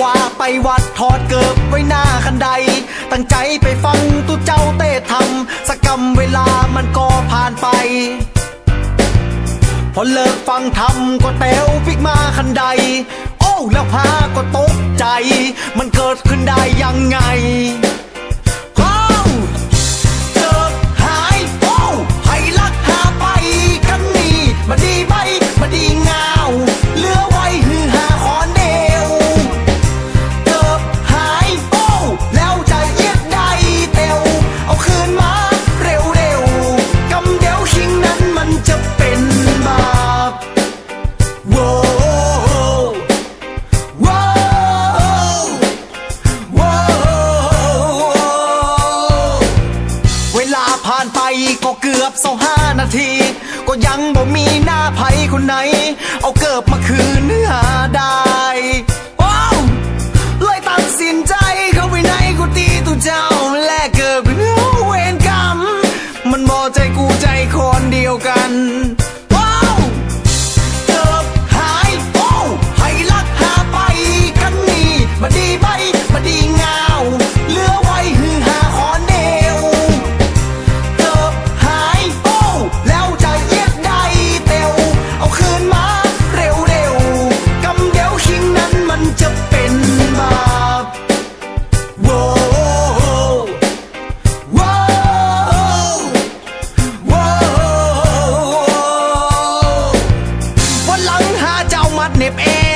ว่าไปวัดถอดเกิบไว้หน้าคันใด ตั้งใจไปฟังตุเจ้าเต้ทำสกกรรมเวลามันก็ผ่านไป พอเลิกฟังทำก็แตวปิกมาคันใด โอ้ แล้วพาก็ตกใจ มันเกิดขึ้นได้ยังไง ผ่านไปก็เกือบสองห้านาที ก็ยังบ่มีหน้าไผคนไหน เอาเกิบมาคืนหาได้ว้าวเลยตัดสินใจเข้าไปในกุฏิตุเจ้าแลกเกิดเป็นเวรกรรมมันบ Pepe.